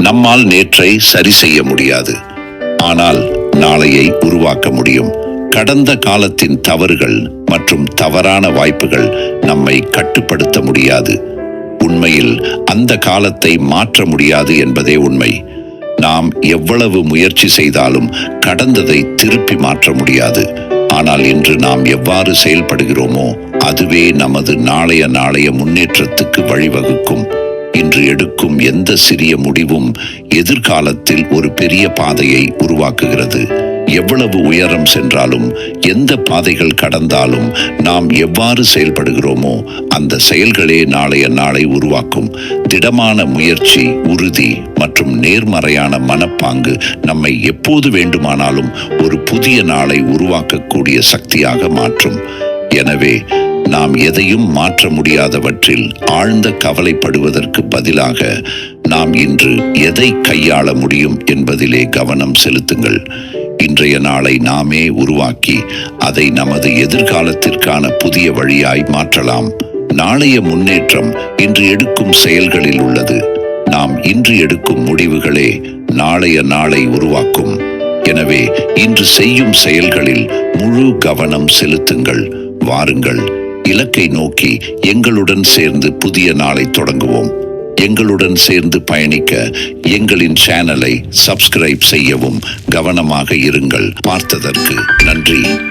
நம்மால் நேற்றை சரி செய்ய முடியாது. ஆனால் நாளையை உருவாக்க முடியும். கடந்த காலத்தின் தவறுகள் மற்றும் தவறான வாய்ப்புகள் நம்மை கட்டுப்படுத்த முடியாது. உண்மையில் அந்த காலத்தை மாற்ற முடியாது என்பதே உண்மை. நாம் எவ்வளவு முயற்சி செய்தாலும் கடந்ததை திருப்பி மாற்ற முடியாது. ஆனால் இன்று நாம் எவ்வாறு செயல்படுகிறோமோ அதுவே நமது நாளைய நாளைய முன்னேற்றத்துக்கு வழிவகுக்கும். இன்று எடுக்கும் எந்த சிறிய முடிவும் எதிர்காலத்தில் ஒரு பெரிய பாதையை உருவாக்குகிறது. எவ்வளவு உயரம் சென்றாலும் எந்த பாதைகள் கடந்தாலும் நாம் எவ்வாறு செயல்படுகிறோமோ அந்த செயல்களே நாளைய நாளை உருவாக்கும். திடமான முயற்சி உறுதி மற்றும் நேர்மறையான மனப்பாங்கு நம்மை எப்போது வேண்டுமானாலும் ஒரு புதிய நாளை உருவாக்கக்கூடிய சக்தியாக மாற்றும். எனவே நாம் எதையும் மாற்ற முடியாதவற்றில் ஆழ்ந்த கவலைப்படுவதற்கு பதிலாக நாம் இன்று எதை கையாள முடியும் என்பதிலே கவனம் செலுத்துங்கள். இன்றைய நாளை நாமே உருவாக்கி அதை நமது எதிர்காலத்திற்கான புதிய வழியாய் மாற்றலாம். நாளைய முன்னேற்றம் இன்று எடுக்கும் செயல்களில் உள்ளது. நாம் இன்று எடுக்கும் முடிவுகளே நாளைய நாளை உருவாக்கும். எனவே இன்று செய்யும் செயல்களில் முழு கவனம் செலுத்துங்கள். வாருங்கள். இலக்கை நோக்கி எங்களுடன் சேர்ந்து புதிய நாளை தொடங்குவோம். எங்களுடன் சேர்ந்து பயணிக்க எங்களின் சேனலை சப்ஸ்கிரைப் செய்யவும் கவனமாக இருங்கள். பார்த்ததற்கு நன்றி.